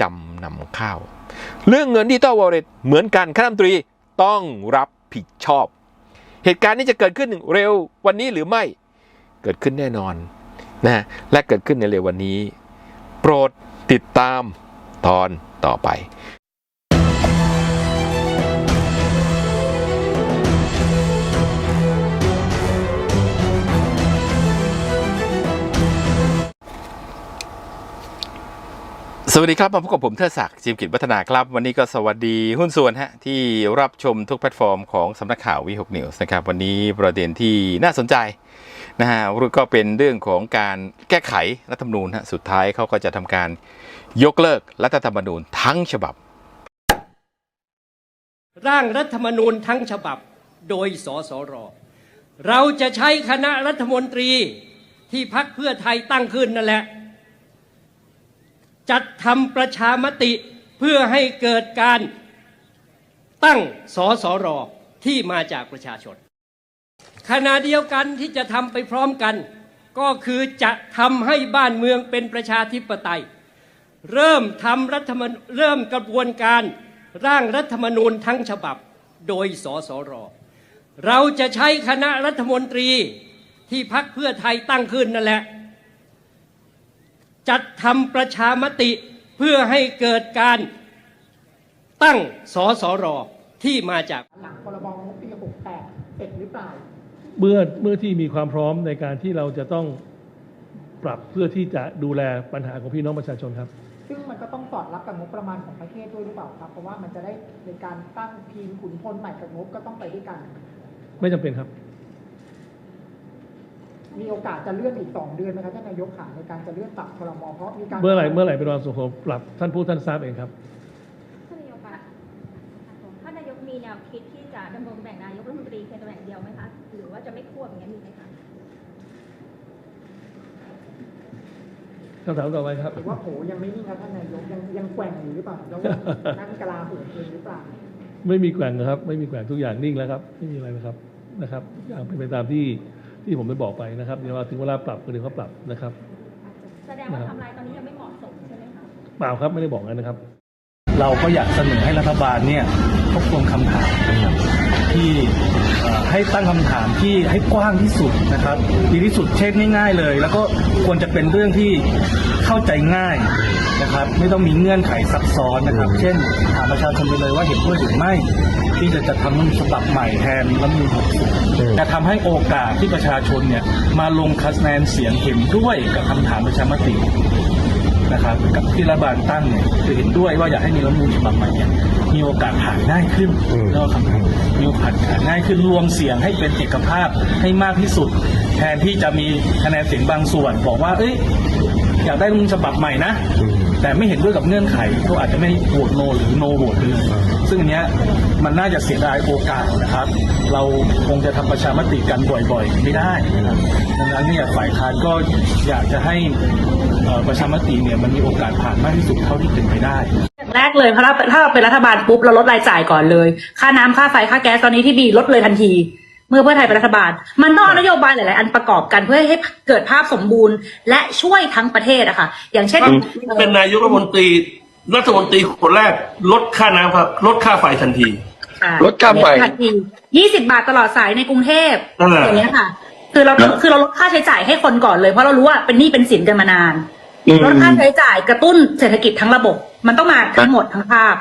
จำนำข้าว เรื่องเงินดิจิตอลวอลเล็ตเหมือนกันคณะรัฐมนตรีต้องรับผิดชอบ เหตุการณ์นี้จะเกิดขึ้นเร็ววันนี้หรือไม่เกิดขึ้นแน่นอนนะและเกิดขึ้นในเร็ววันนี้ โปรดติดตามตอนต่อไป สวัสดีครับ มาพบกับผมเทิดศักดิ์จิมกิจวัฒนาครับ วันนี้ก็สวัสดีหุ้นส่วนฮะที่รับชมทุกแพลตฟอร์มของสำนักข่าววีหกนิวส์นะครับ วันนี้ประเด็นที่น่าสนใจนะฮะก็เป็นเรื่องของการแก้ไขรัฐธรรมนูญฮะสุดท้ายเขาก็จะทำการยกเลิกรัฐธรรมนูญทั้งฉบับ ร่างรัฐธรรมนูญทั้งฉบับโดยสสร เราจะใช้คณะรัฐมนตรีที่พักเพื่อไทยตั้งขึ้นนั่นแหละ จัดทำประชามติเพื่อให้เกิดการตั้งสสรที่มาจากประชาชน ขณะเดียวกันที่จะทำไปพร้อมกัน ก็คือจะทำให้บ้านเมืองเป็นประชาธิปไตย เริ่มทำรัฐมนเริ่มกระบวนการร่างรัฐธรรมนูญทั้งฉบับโดยสสร เราจะใช้คณะรัฐมนตรีที่พักเพื่อไทยตั้งขึ้นนั่นแหละ จัดทำประชามติเพื่อให้เกิดการตั้งสสรที่มาจากหลังพรบงบปี68เสร็จหรือเปล่าเมื่อเมื่อที่มีความพร้อมในการที่เราจะต้องปรับเพื่อที่จะดูแลปัญหาของพี่น้องประชาชนครับ ซึ่งมันก็ต้องสอดรับกับงบประมาณของประเทศด้วยหรือเปล่าครับ เพราะว่ามันจะได้ในการตั้งทีมขุนพลใหม่กับงบก็ต้องไปด้วยกัน ไม่จำเป็นครับ มีโอกาสจะเลื่อนอีก 2 เดือนไหมครับท่านนายกขาในการจะเลื่อนปรับพรมเพราะมีการเมื่อไหร่เมื่อไหร่เป็นวันสุขผมปรับท่านผู้ท่านทราบเองครับท่านนายกคะท่านนายกมีแนวคิดที่จะดำรงตำแหน่งนายกรัฐมนตรีเพียงตำแหน่งเดียวไหมคะหรือว่าจะไม่ควบอย่างนี้ยมีไหมคะคำถามต่อไปครับหรือว่าโผยังไม่นิ่งครับท่านนายกยังยังแกว่งอยู่หรือเปล่าแล้วนั่งกลาโหมเองหรือเปล่าไม่มีแกว่งนะครับ ไม่มีแกว่งทุกอย่างนิ่งแล้วครับ ไม่มีอะไรนะครับนะครับอย่างเป็นไปตามที่ ที่ผมได้บอกไปนะครับเดี๋ยวว่าถึงเวลาปรับก็เดี๋ยวเขาปรับนะครับ แสดงว่าไทำลายตอนนี้ยังไม่เหมาะสมใช่ไหมคะเปล่าครับไม่ได้บอกงั้นนะครับ เราก็อยากเสนอให้รัฐบาลเนี่ยทบทวนคำถามนะครับที่เอ่อให้ตั้งคำถามที่ให้กว้างที่สุดนะครับดีที่สุดเช็คง่าย ๆ เลย แล้วก็ควรจะเป็นเรื่องที่เข้าใจง่าย นะครับไม่ต้องมีเงื่อนไขซับซ้อนนะครับ เช่นถามประชาชนไปเลยว่าเห็นด้วยหรือไม่ ที่จะจัดทำรัฐธรรมนูญฉบับใหม่แทนรัฐธรรมนูญ60จะทำให้โอกาสที่ประชาชนเนี่ยมาลงคะแนนเสียงเห็นด้วยกับคำถามประชามตินะครับกับที่รัฐบาลตั้งเนี่ยคือเห็นด้วยว่าอยากให้มีรัฐธรรมนูญฉบับใหม่เนี่ยมีโอกาสผ่านง่ายขึ้นแล้วก็คำถาม มีโอกาสผ่านง่ายขึ้นรวมเสียงให้เป็นเอกภาพให้มากที่สุด แทนที่จะมีคะแนนเสียงบางส่วน บอกว่า เอ้ย อยากได้รัฐธรรมนูญฉบับใหม่นะ แต่ไม่เห็นด้วยกับเงื่อนไขก็อาจจะไม่โหวตโนหรือโนโหวตไปเลยซึ่งอันเนี้ยมันน่าจะเสียดายโอกาสนะครับ เราคงจะทำประชามติกันบ่อยๆ ไม่ได้นะครับดังนั้นเนี่ยฝ่ายค้านก็อยากจะให้เอ่อประชามติเนี่ยมันมีโอกาสผ่านมากที่สุดเท่าที่เป็นไปได้แรกเลยเพราะถ้าถ้าเราเป็นรัฐบาลปุ๊บเราลดรายจ่ายก่อนเลย ค่าน้ำค่าไฟค่าแก๊สตอนนี้ที่มีลดเลยทันที เมื่อเพื่อไทยเป็นรัฐบาล มันต้องเอานโยบายหลายๆ อันประกอบกันเพื่อให้เกิดภาพสมบูรณ์ และช่วยทั้งประเทศอะค่ะ อย่างเช่น เป็นนายกรัฐมนตรีรัฐมนตรีคนแรกลดค่าน้ำครับลดค่าไฟทันทีลดค่าไฟทันทียี่สิบาทตลอดสายในกรุงเทพนั่นแหละอย่างเงี้ยค่ะ คือเราคือเราลดค่าใช้จ่ายให้คนก่อนเลยเพราะเรารู้ว่าเป็นหนี้เป็นสินกันมานาน ลดค่าใช้จ่ายกระตุ้นเศรษฐกิจทั้งระบบ มันต้องมาทั้งหมดทั้งภาพ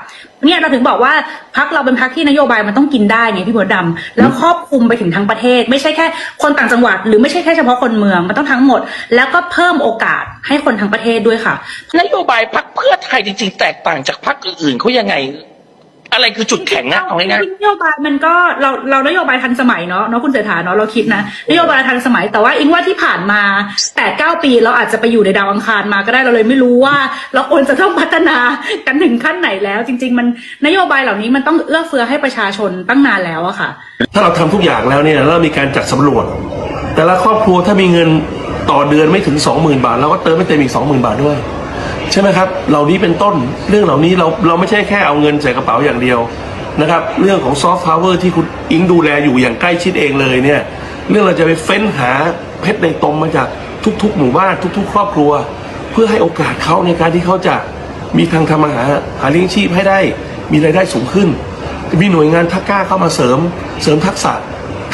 เนี่ยเราถึงบอกว่าพักเราเป็นพักที่นโยบายมันต้องกินได้ไงพี่บัวดำแล้วครอบคลุมไปถึงทั้งประเทศ ไม่ใช่แค่คนต่างจังหวัด หรือไม่ใช่แค่เฉพาะคนเมืองมันต้องทั้งหมด แล้วก็เพิ่มโอกาสให้คนทั้งประเทศด้วยค่ะ นโยบายพักเพื่อไทยจริง ๆ แตกต่างจากพักอื่นๆเขายังไง อะไรคือจุดแข็งอะเอาง่ายนโยบายมันก็เราเรานโยบายทันสมัยเนาะเนาะคุณเศรษฐาเนาะเราคิดนะนโยบายทันสมัยแต่ว่าอิงว่าที่ผ่านมาแปดเก้าปีเราอาจจะไปอยู่ในดาวอังคารมาก็ได้เราเลยไม่รู้ว่า เราควรจะต้องพัฒนากันถึงขั้นไหนแล้ว จริง ๆ มันนโยบายเหล่านี้มันต้องเอื้อเฟื้อให้ประชาชนตั้งนานแล้วอะค่ะ ถ้าเราทำทุกอย่างแล้วเนี่ยเรามีการจัดสำรวจ แต่ละครอบครัวถ้ามีเงินต่อเดือนไม่ถึง20,000บาทเราก็เติมไม่เต็มอีก20,000บาทด้วย ใช่ไหมครับ เหล่านี้เป็นต้นเรื่องเหล่านี้เราเราไม่ใช่แค่เอาเงินใส่กระเป๋าอย่างเดียวนะครับ เรื่องของซอฟต์พาวเวอร์ที่คุณอิงดูแลอยู่อย่างใกล้ชิดเองเลยเนี่ย เรื่องเราจะไปเฟ้นหาเพชรในตมมาจากทุกๆ หมู่บ้านทุก ๆ ครอบครัว เพื่อให้โอกาสเขาในการที่เขาจะมีทางทำมาหาหาเลี้ยงชีพให้ได้มีรายได้สูงขึ้น มีหน่วยงานทักกล้าเข้ามาเสริมเสริมทักษะ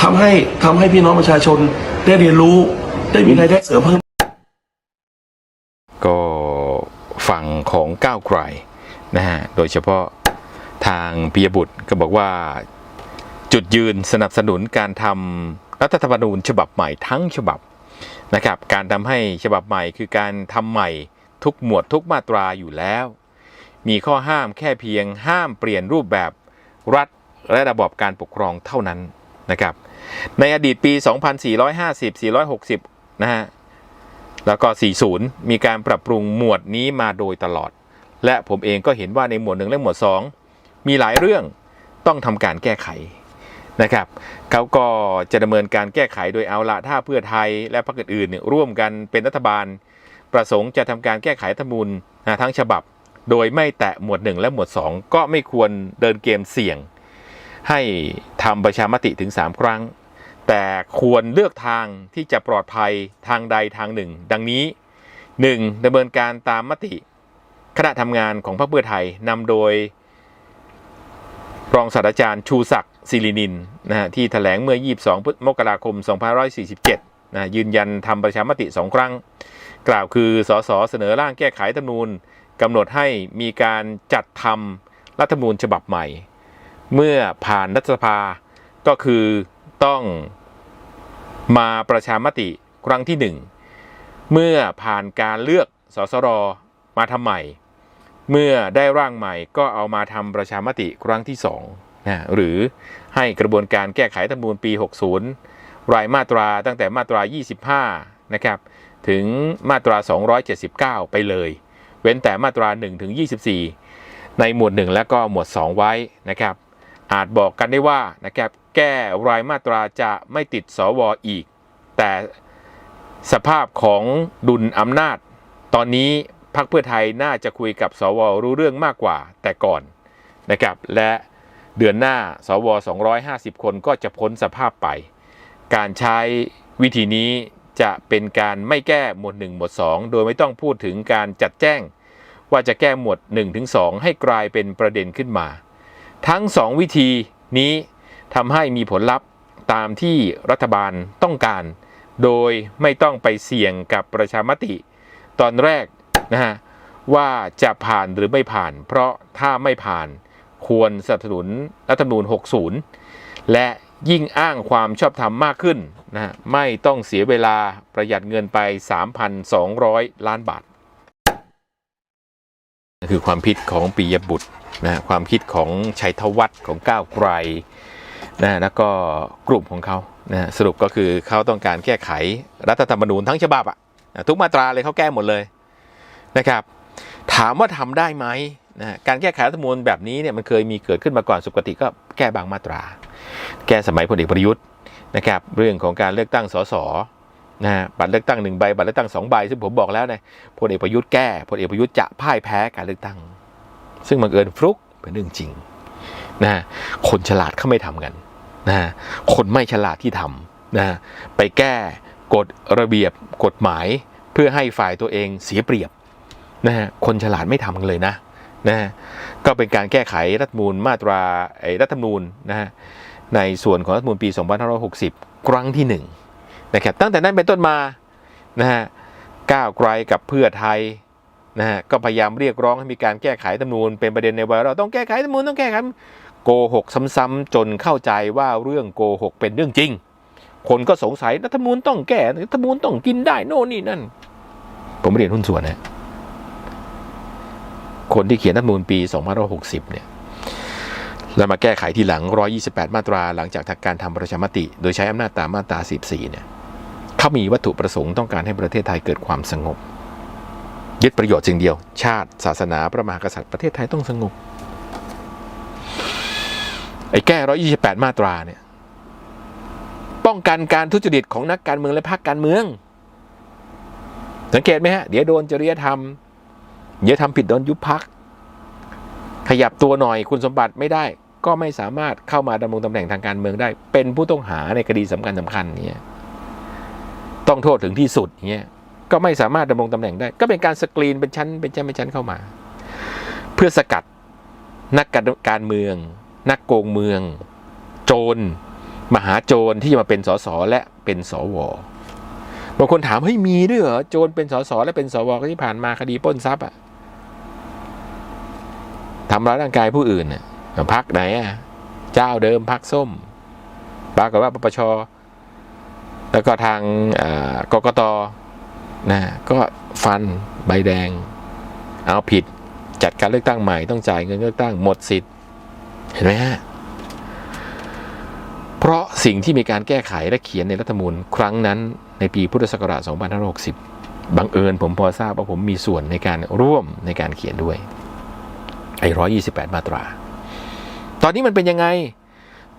ทำให้ทำให้พี่น้องประชาชนได้เรียนรู้ได้มีรายได้เสริมเพิ่มก็ ฝั่งของก้าวไกลนะฮะโดยเฉพาะทางปิยบุตรก็บอกว่าจุดยืนสนับสนุนการทำรัฐธรรมนูญฉบับใหม่ทั้งฉบับนะครับการทำให้ฉบับใหม่คือการทำใหม่ทุกหมวดทุกมาตราอยู่แล้ว มีข้อห้ามแค่เพียงห้ามเปลี่ยนรูปแบบรัฐและระบอบการปกครองเท่านั้นนะครับในอดีตปี 2450 460 นะฮะ แล้วก็ 40 มีการปรับปรุงหมวดนี้มาโดยตลอด และผมเองก็เห็นว่าในหมวดหนึ่งและหมวด 2 มีหลายเรื่องต้องทำการแก้ไขนะครับเขาก็จะดำเนินการแก้ไขโดยเอาละถ้าเพื่อไทยและพรรคอื่นๆร่วมกันเป็นรัฐบาล ประสงค์จะทำการแก้ไขธรรมนูญทั้งฉบับ โดยไม่แตะหมวด 1 และหมวด 2 ก็ไม่ควรเดินเกมเสี่ยง ให้ทำประชามติถึง 3 ครั้ง แต่ควรเลือกทางที่จะปลอดภัยทางใดทางหนึ่ง ดังนี้ 1. ดำเนินการตามมติคณะทำงานของพรรคเพื่อไทยนำโดย รองศาสตราจารย์ชูศักดิ์ศิรินินนะฮะที่แถลงเมื่อ 22 มกราคม 2547นะยืนยันทำประชามติ 2 ครั้ง กล่าวคือสสเสนอร่างแก้ไขธรรมนูญกำหนดให้มีการจัดทำรัฐธรรมนูญฉบับใหม่ เมื่อผ่านรัฐสภาก็คือ ต้องมาประชามติครั้งที่หนึ่งเมื่อผ่านการเลือกสสรมาทำใหม่ เมื่อได้ร่างใหม่ก็เอามาทำประชามติครั้งที่2นะหรือให้กระบวนการแก้ไขรัฐธรรมนูญปี 60 รายมาตราตั้งแต่มาตรา 25 นะครับ ถึงมาตรา 279 ไปเลย เว้นแต่มาตรา 1 ถึง 24 ในหมวด 1 และก็หมวด 2 ไว้นะครับ อาจบอกกันได้ว่านะครับ แก้รายมาตราจะไม่ติดสวอีก แต่สภาพของดุลอำนาจ ตอนนี้พรรคเพื่อไทยน่าจะคุยกับสวรู้เรื่องมากกว่าแต่ก่อนนะครับและเดือนหน้าสว 250 คนก็จะพ้นสภาพไป การใช้วิธีนี้จะเป็นการไม่แก้หมวด 1 หมวด 2 โดยไม่ต้องพูดถึงการจัดแจ้ง ว่าจะแก้หมวด 1-2 ให้กลายเป็นประเด็นขึ้นมา ทั้ง 2 วิธีนี้ ทำให้มีผลลัพธ์ตามที่รัฐบาลต้องการ โดยไม่ต้องไปเสี่ยงกับประชามติ ตอนแรกนะฮะว่าจะผ่านหรือไม่ผ่าน เพราะถ้าไม่ผ่านควรสนับสนุนรัฐธรรมนูญ 60 และยิ่งอ้างความชอบธรรมมากขึ้นนะฮะไม่ต้องเสียเวลาประหยัดเงินไป 3,200 ล้านบาท คือความคิดของปิยบุตรนะความคิดของชัยธวัฒน์ของก้าวไกล นะแล้วก็กลุ่มของเขานะสรุปก็คือเขาต้องการแก้ไขรัฐธรรมนูญทั้งฉบับอะนะทุกมาตราเลยเขาแก้หมดเลยนะครับถามว่าทำได้ไหมนะการแก้ไขรัฐธรรมนูญแบบนี้เนี่ยมันเคยมีเกิดขึ้นมาก่อนสุกติก็แก้บางมาตรา แก้สมัยพลเอกประยุทธ์นะครับเรื่องของการเลือกตั้งสสนะบัตรเลือกตั้งหนึ่งใบบัตรเลือกตั้งสองใบซึ่งผมบอกแล้วนะพลเอกประยุทธ์แก้พลเอกประยุทธ์จะพ่ายแพ้การเลือกตั้ง ซึ่งบังเอิญฟลุกเป็นเรื่องจริงนะฮะคนฉลาดเขาไม่ทำกัน นะคนไม่ฉลาดที่ทำนะไปแก้กฎระเบียบกฎหมาย เพื่อให้ฝ่ายตัวเองเสียเปรียบนะฮะคนฉลาดไม่ทำกันเลยนะนะฮะก็เป็นการแก้ไขรัฐมนูญมาตราไอ้รัฐธรรมนูญนะฮะในส่วนของรัฐมนูญปี 2560 ครั้งที่หนึ่งนะครับตั้งแต่นั้นเป็นต้นมานะฮะก้าวไกลกับเพื่อไทยนะฮะก็พยายามเรียกร้องให้มีการแก้ไขรัฐมนูญเป็นประเด็นในวัยเราต้องแก้ไขรัฐมนูญต้องแก้ไข โกหกซ้ำๆจนเข้าใจว่าเรื่องโกหกเป็นเรื่องจริง คนก็สงสัยรัฐธรรมนูญต้องแก้รัฐธรรมนูญต้องกินได้โน่นนี่นั่น ผมเรียนหุ้นส่วนนะคนที่เขียนรัฐธรรมนูญปี2560 เนี่ยแล้วมาแก้ไขทีหลัง 128 มาตราหลังจากทการทำประชามติ โดยใช้อำนาจตามมาตรา 14 เนี่ยเขามีวัตถุประสงค์ต้องการให้ประเทศไทยเกิดความสงบ ยึดประโยชน์สิ่งเดียว ชาติ ศาสนาพระมหากษัตริย์ประเทศไทยต้องสงบ ไอ้แก้128มาตราเนี่ย ป้องกันการทุจริตของนักการเมืองและพรรคการเมือง สังเกตไหมฮะ เดี๋ยวโดนจริยธรรม เดี๋ยวทำผิดโดนยุบพัก ขยับตัวหน่อยคุณสมบัติไม่ได้ ก็ไม่สามารถเข้ามาดำรงตำแหน่งทางการเมืองได้ เป็นผู้ต้องหาในคดีสำคัญสำคัญเนี่ยต้องโทษถึงที่สุดเนี่ยก็ไม่สามารถดำรงตำแหน่งได้ ก็เป็นการสกรีนเป็นชั้นเป็นชั้นเป็นชั้นเข้ามา เพื่อสกัดนักการเมือง นักโกงเมือง โจร มหาโจรที่จะมาเป็นสสและเป็นสวบางคนถามเฮ้ยมีด้วยเหรอโจรเป็นสสและเป็นสวที่ผ่านมาคดีป้นทรัพย์อะทำร้ายร่างกายผู้อื่นน่ะพักไหนอะเจ้าเดิมพักส้มปรากฏว่าปปชแล้วก็ทางกกตนะก็ฟันใบแดง เอาผิดจัดการเลือกตั้งใหม่ต้องจ่ายเงินเลือกตั้งหมดสิทธิ์ เห็นไหมฮะ เพราะสิ่งที่มีการแก้ไขและเขียนในรัฐธรรมนูญครั้งนั้นในปีพุทธศักราช 2560 บังเอิญผมพอทราบว่าผมมีส่วนในการร่วมในการเขียนด้วย ไอ้128มาตรา ตอนนี้มันเป็นยังไง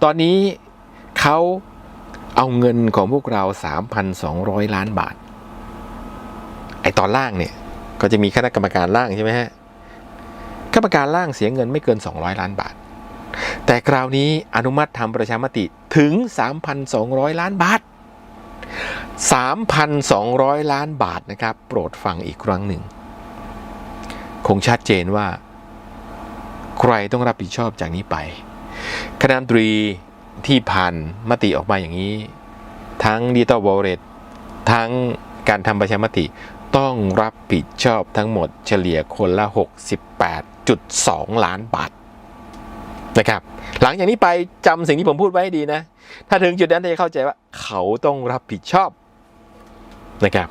ตอนนี้เขาเอาเงินของพวกเรา 3,200 ล้านบาท ไอ้ตอนล่างเนี่ย ก็จะมีคณะกรรมการล่างใช่ไหมฮะกรรมการล่างเสียเงินไม่เกิน 200 ล้านบาท แต่คราวนี้อนุมัติทำประชามติถึง 3,200 ล้านบาท 3,200 ล้านบาทนะครับ โปรดฟังอีกครั้งหนึ่ง คงชัดเจนว่า ใครต้องรับผิดชอบจากนี้ไป คณะรัฐมนตรีที่ผ่านมติออกมาอย่างนี้ ทั้งดิจิตอลวอลเล็ตทั้งการทำประชามติต้องรับผิดชอบทั้งหมดเฉลี่ยคนละ 68.2 ล้านบาท นะครับ หลังจากนี้ไปจำสิ่งที่ผมพูดไว้ให้ดีนะ ถ้าถึงจุดนั้นจะเข้าใจว่าเขาต้องรับผิดชอบนะครับ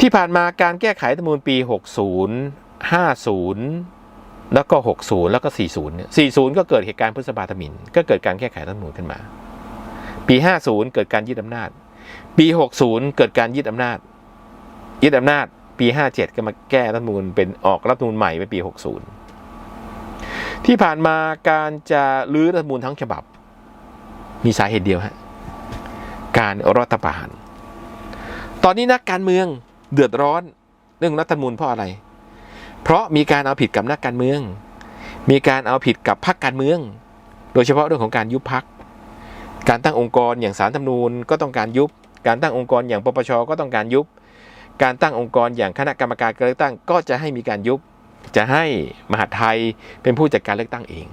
ที่ผ่านมาการแก้ไขธรรมนูญปี 60 50 แล้วก็ 60 แล้วก็ 40เนี่ย40 ก็เกิดเหตุการณ์พฤษภาธมิน ก็เกิดการแก้ไขธรรมนูญขึ้นมา ปี 50 เกิดการยึดอำนาจ ปี 60 เกิดการยึดอำนาจ ยึดอำนาจ ปี 57 ก็มาแก้รัฐมนูญเป็นออกรัฐมนูญใหม่ไปปี 60 ที่ผ่านมาการจะรื้อรัฐมนูญทั้งฉบับ มีสาเหตุเดียวฮะการรัฐประหาร ตอนนี้นักการเมืองเดือดร้อนเรื่องรัฐมนูญเพราะอะไร เพราะมีการเอาผิดกับนักการเมือง มีการเอาผิดกับพรรคการเมือง โดยเฉพาะเรื่องของการยุบพรรคการตั้งองค์กรอย่างสารธรรมนูญก็ต้องการยุบ การตั้งองค์กรอย่างปปชก็ต้องการยุบ การตั้งองค์กรอย่างคณะกรรมการการเลือกตั้งก็จะให้มีการยุบ จะให้มหาไทยเป็นผู้จัดการเลือกตั้งเอง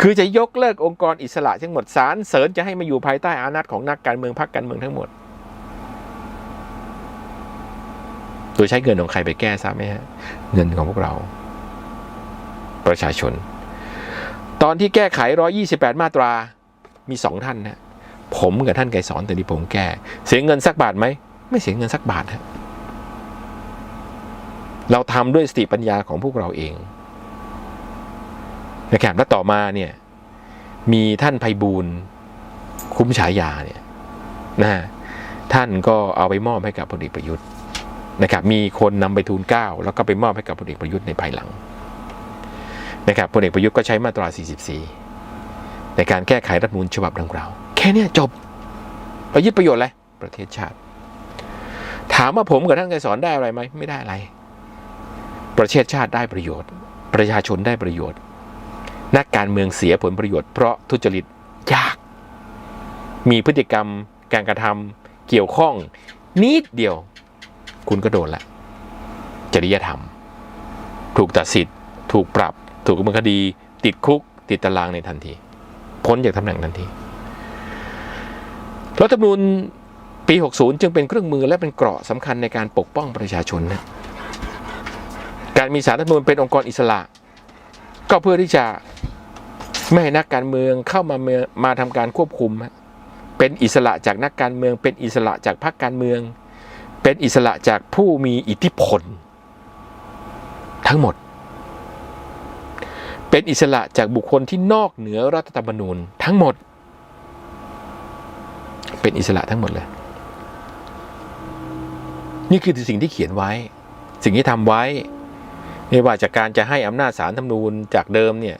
คือจะยกเลิกองค์กรอิสระทั้งหมดสารเสริญจะให้มาอยู่ภายใต้อานัตของนักการเมืองพรรคการเมืองทั้งหมด โดยใช้เงินของใครไปแก้ทราบไหมฮะ เงินของพวกเรา ประชาชน ตอนที่แก้ไข 128 มาตรามีสองท่านนะผมกับท่านไกรสอนแต่ที่ผมแก้ เสียเงินสักบาทไหม ไม่เสียเงินสักบาทฮะ เราทำด้วยสติปัญญาของพวกเราเองนะครับและต่อมาเนี่ยมีท่านไพบูลย์คุ้มฉายาเนี่ยนะฮะท่านก็เอาไปมอบให้กับพลเอกประยุทธ์นะครับมีคนนำไปทูลเก้าแล้วก็ไปมอบให้กับพลเอกประยุทธ์ในภายหลังนะครับพลเอกประยุทธ์ก็ใช้มาตรา 44 ในการแก้ไขรัฐมนูญฉบับดังกล่าว แค่นี้จบเรายึดประโยชน์อะไรประเทศชาติ ถามว่าผมกับท่านไกรสอนได้อะไรไหมไม่ได้อะไร ประเทศชาติได้ประโยชน์ ประชาชนได้ประโยชน์ นักการเมืองเสียผลประโยชน์เพราะทุจริตยาก มีพฤติกรรมการกระทำเกี่ยวข้องนิดเดียว คุณก็โดนละ จริยธรรม ถูกตัดสิทธิ์ถูกปรับ ถูกดำเนินคดี ติดคุก ติดตารางในทันที พ้นจากตำแหน่งทันทีรัฐธรรมนูญปี 60 จึงเป็นเครื่องมือและเป็นเกราะสำคัญในการปกป้องประชาชนนะ การมีสารรัฐธรรมนูญเป็นองค์กรอิสระ ก็เพื่อที่จะไม่ให้นักการเมืองเข้ามาเมืองมาทำการควบคุม เป็นอิสระจากนักการเมือง เป็นอิสระจากพรรคการเมือง เป็นอิสระจากผู้มีอิทธิพล ทั้งหมด เป็นอิสระจากบุคคลที่นอกเหนือรัฐธรรมนูญทั้งหมด เป็นอิสระทั้งหมดเลย นี่คือสิ่งที่เขียนไว้ สิ่งที่ทำไว้ ไม่ว่าจากการจะให้อำนาจสารธรรมนูญจากเดิมเนี่ย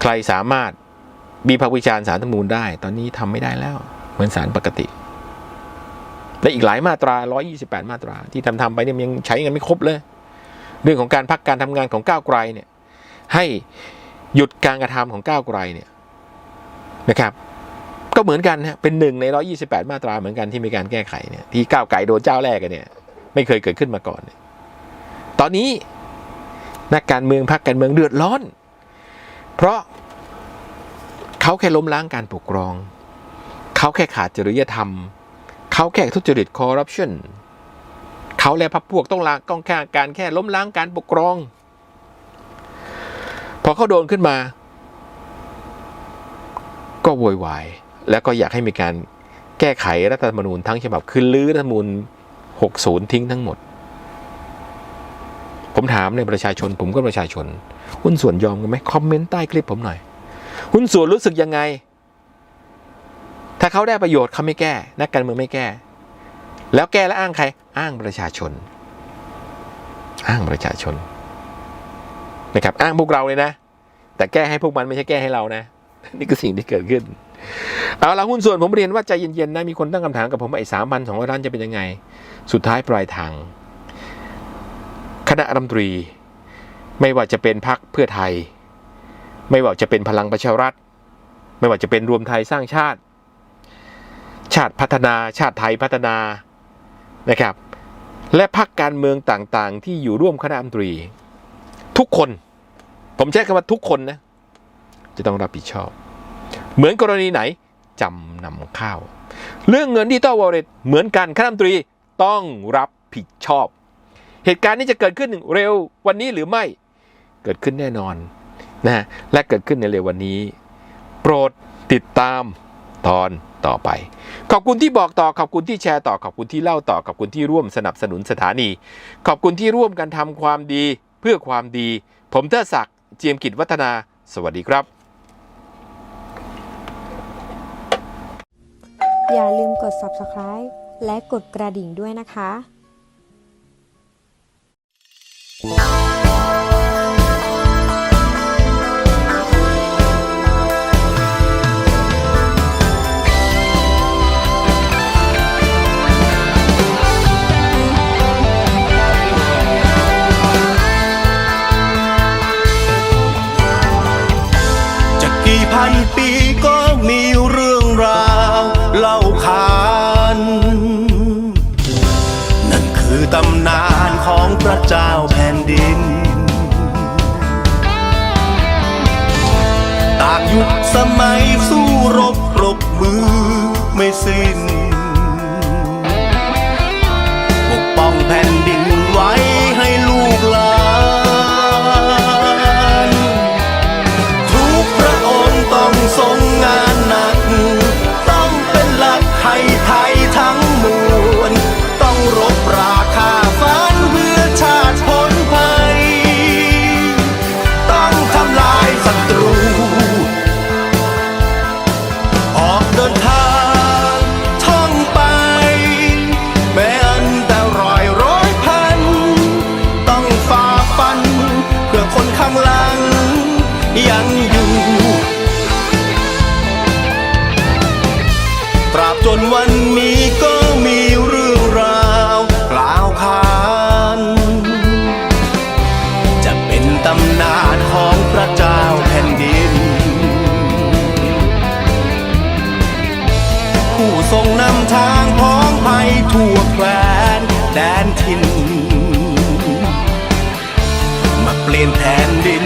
ใครสามารถบีพากวิจารณ์สารธรรมนูญได้ ตอนนี้ทำไม่ได้แล้วเหมือนสารปกติ และอีกหลายมาตรา 128 มาตรา ที่ทำทำไปเนี่ยยังใช้กันไม่ครบเลย เรื่องของการพักการทำงานของก้าวไกลเนี่ยให้หยุดการกระทำของก้าวไกลเนี่ยนะครับ ก็เหมือนกันฮะเป็นหนึ่งใน 128 มาตราเหมือนกันที่มีการแก้ไขเนี่ยที่ก้าวไกลโดนเจ้าแรกกันเนี่ยไม่เคยเกิดขึ้นมาก่อนนตอนนี้ นักการเมืองพรรคการเมืองเดือดร้อน เพราะเขาแค่ล้มล้างการปกครอง เขาแค่ขาดจริยธรรม เขาแค่ทุจริตคอร์รัปชันเขาและพรรคพวกต้องลางต้องแค่การแค่ล้มล้างการปกครอง พอเขาโดนขึ้นมา ก็โวยวาย แล้วก็อยากให้มีการแก้ไขรัฐธรรมนูญทั้งฉบับคือลื้อรัฐธรรมนูญ60 ทิ้งทั้งหมด ผมถามในประชาชน ผมก็ประชาชน หุ้นส่วนยอมกันไหมคอมเมนต์ใต้คลิปผมหน่อย หุ้นส่วนรู้สึกยังไง ถ้าเขาได้ประโยชน์เขาไม่แก้ นักการเมืองไม่แก้ แล้วแก้แล้วอ้างใคร อ้างประชาชน อ้างประชาชนนะครับอ้างพวกเราเลยนะ แต่แก้ให้พวกมันไม่ใช่แก้ให้เรานะ นี่คือสิ่งที่เกิดขึ้นเอาละหุ้นส่วนผมเรียนว่าใจเย็นๆนะมีคนตั้งคำถามกับผมไอ้สามพันสองร้อยล้านจะเป็นยังไง สุดท้ายปลายทาง คณะรัฐมนตรี ไม่ว่าจะเป็นพรรคเพื่อไทย ไม่ว่าจะเป็นพลังประชารัฐ ไม่ว่าจะเป็นรวมไทยสร้างชาติ ชาติพัฒนาชาติไทยพัฒนานะครับ และพรรคการเมืองต่างๆ ที่อยู่ร่วมคณะรัฐมนตรี ทุกคน ผมใช้คำว่าทุกคนนะจะต้องรับผิดชอบ เหมือนกรณีไหนจำนำข้าว เรื่องเงินดิจิตอลวอลเล็ตเหมือนกันคณะรัฐมนตรีต้องรับผิดชอบ เหตุการณ์นี้จะเกิดขึ้นเร็ววันนี้หรือไม่ เกิดขึ้นแน่นอนนะฮะและเกิดขึ้นในเร็ววันนี้ โปรดติดตามตอนต่อไป ขอบคุณที่บอกต่อขอบคุณที่แชร์ต่อขอบคุณที่เล่าต่อขอบคุณที่ร่วมสนับสนุนสถานี ขอบคุณที่ร่วมกันทำความดีเพื่อความดี ผมเทอศักดิ์เจียมกิจวัฒนา สวัสดีครับ อย่าลืมกด subscribe และกดกระดิ่งด้วยนะคะาก ทรงนำทางพ้องภัยทั่วแคว้นแดนถิ่นมาเปลี่ยนแผ่นดิน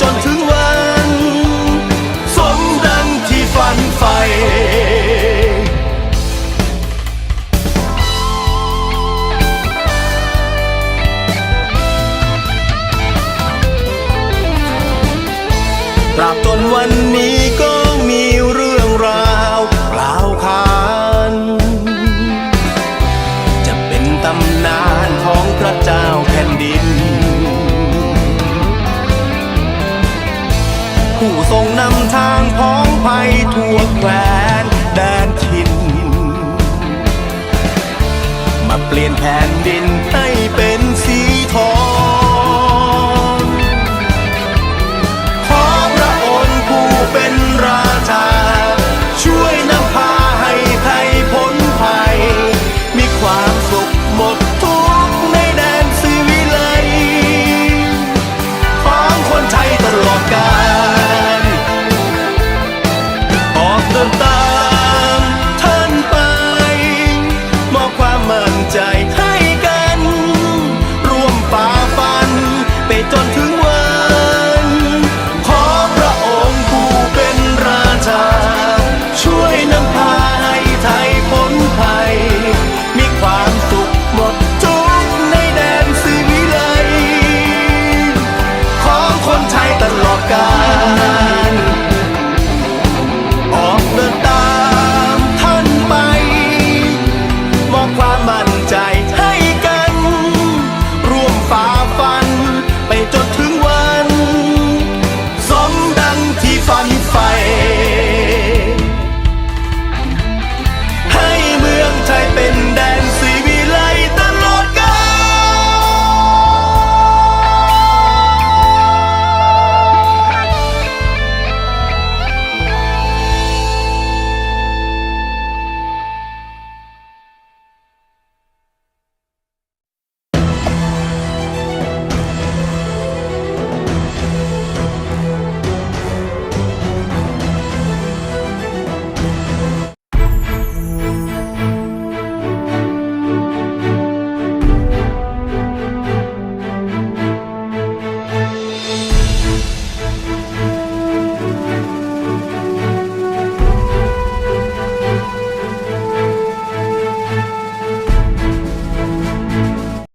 จนถึง เปลี่ยนแผ่นดินให้เป็น